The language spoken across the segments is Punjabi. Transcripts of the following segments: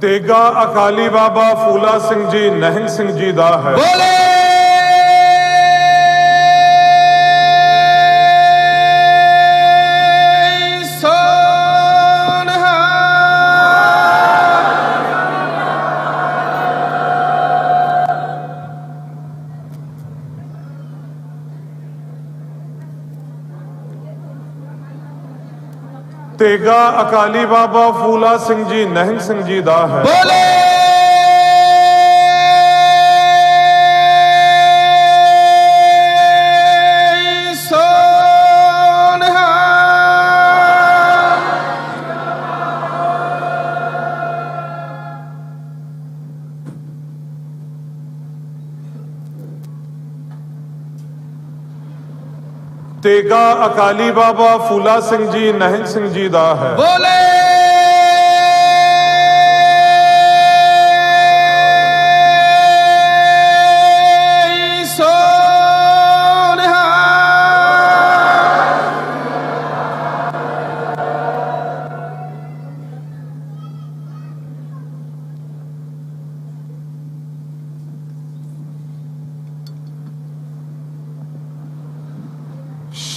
ਤੇਗਾ ਅਕਾਲੀ ਬਾਬਾ ਫੂਲਾ ਸਿੰਘ ਜੀ ਨਹਿੰਗ ਸਿੰਘ ਜੀ ਦਾ ਹੈ। ਬੋਲੇ! ਤੇਗਾ ਅਕਾਲੀ ਬਾਬਾ ਫੂਲਾ ਸਿੰਘ ਜੀ ਨਹਿੰਗ ਸਿੰਘ ਜੀ ਦਾ ਹੈ। ਬੋਲੇ! ਤੇਗਾ ਅਕਾਲੀ ਬਾਬਾ ਫੂਲਾ ਸਿੰਘ ਜੀ ਨਹਿੰਗ ਸਿੰਘ ਜੀ ਦਾ ਹੈ। ਬੋਲੇ!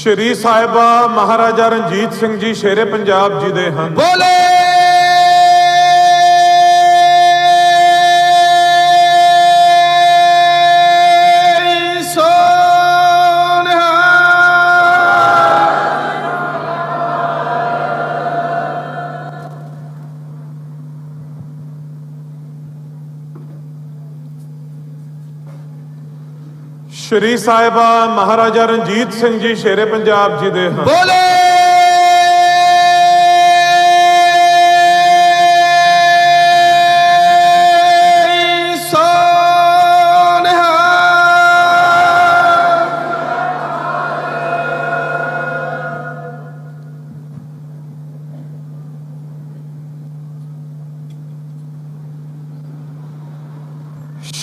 ਸ਼੍ਰੀ ਸਾਹਿਬਾ ਮਹਾਰਾਜਾ ਰਣਜੀਤ ਸਿੰਘ ਜੀ ਸ਼ੇਰੇ ਪੰਜਾਬ ਜੀ ਦੇ ਹਨ। ਬੋਲੇ ਸ਼੍ਰੀ ਸਾਹਿਬਾ ਮਹਾਰਾਜਾ ਰਣਜੀਤ ਸਿੰਘ ਜੀ ਸ਼ੇਰੇ ਪੰਜਾਬ ਜੀ ਦੇ ਹਨ। ਬੋਲੇ!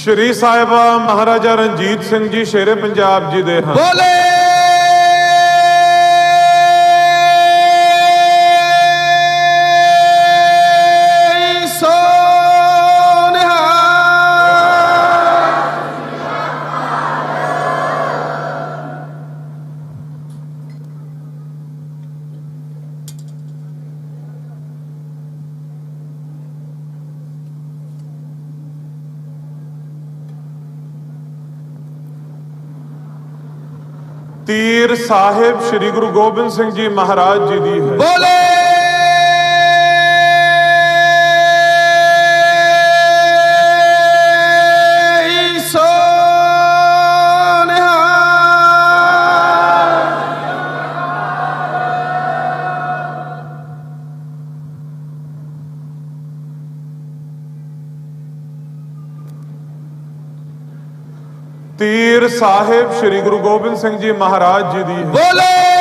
ਸ਼੍ਰੀ ਸਾਹਿਬ ਮਹਾਰਾਜਾ ਰਣਜੀਤ ਸਿੰਘ ਜੀ ਸ਼ੇਰੇ ਪੰਜਾਬ ਜੀ ਦੇ ਹਨ। ਬੋਲੇ! ਤੀਰ ਸਾਹਿਬ ਸ੍ਰੀ ਗੁਰੂ ਗੋਬਿੰਦ ਸਿੰਘ ਜੀ ਮਹਾਰਾਜ ਜੀ ਦੀ ਹੈ। ਬੋਲੇ ਤੀਰ ਸਾਹਿਬ ਸ੍ਰੀ ਗੁਰੂ ਗੋਬਿੰਦ ਸਿੰਘ ਜੀ ਮਹਾਰਾਜ ਜੀ ਦੀ ਬੋਲੇ।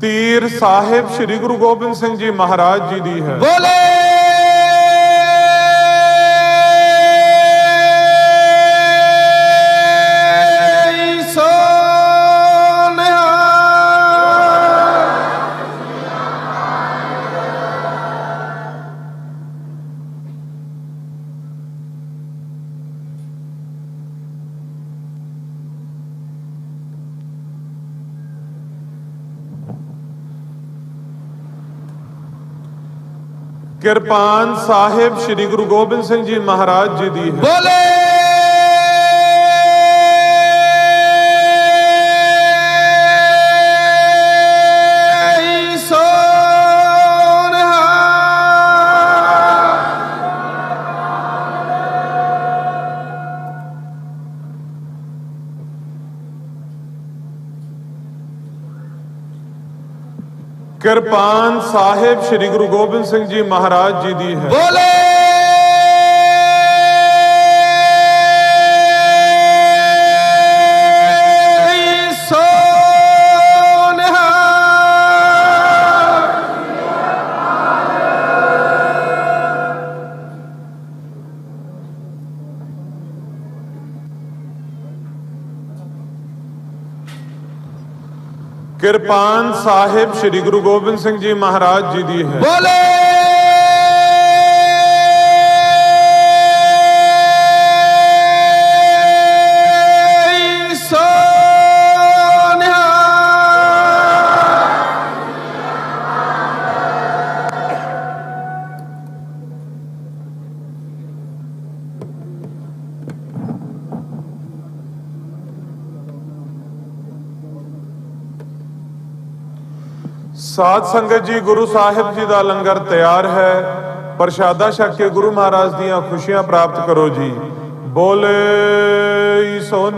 ਤੀਰ ਸਾਹਿਬ ਸ੍ਰੀ ਗੁਰੂ ਗੋਬਿੰਦ ਸਿੰਘ ਜੀ ਮਹਾਰਾਜ ਜੀ ਦੀ ਹੈ। ਬੋਲੇ! ਕਿਰਪਾਨ ਸਾਹਿਬ ਸ੍ਰੀ ਗੁਰੂ ਗੋਬਿੰਦ ਸਿੰਘ ਜੀ ਮਹਾਰਾਜ ਜੀ ਦੀ ਹੈ। ਬੋਲੇ! ਕਿਰਪਾਨ ਸਾਹਿਬ ਸ੍ਰੀ ਗੁਰੂ ਗੋਬਿੰਦ ਸਿੰਘ ਜੀ ਮਹਾਰਾਜ ਜੀ ਦੀ ਹੈ। ਬੋਲੇ। ਕਿਰਪਾਨ ਸਾਹਿਬ ਸ੍ਰੀ ਗੁਰੂ ਗੋਬਿੰਦ ਸਿੰਘ ਜੀ ਮਹਾਰਾਜ ਜੀ ਦੀ ਹੈ। ਬੋਲੇ। ਸਾਧ ਸੰਗਤ ਜੀ, ਗੁਰੂ ਸਾਹਿਬ ਜੀ ਦਾ ਲੰਗਰ ਤਿਆਰ ਹੈ। ਪ੍ਰਸ਼ਾਦਾ ਛਕ ਕੇ ਗੁਰੂ ਮਹਾਰਾਜ ਦੀਆਂ ਖੁਸ਼ੀਆਂ ਪ੍ਰਾਪਤ ਕਰੋ ਜੀ। ਬੋਲੇ ਸੋ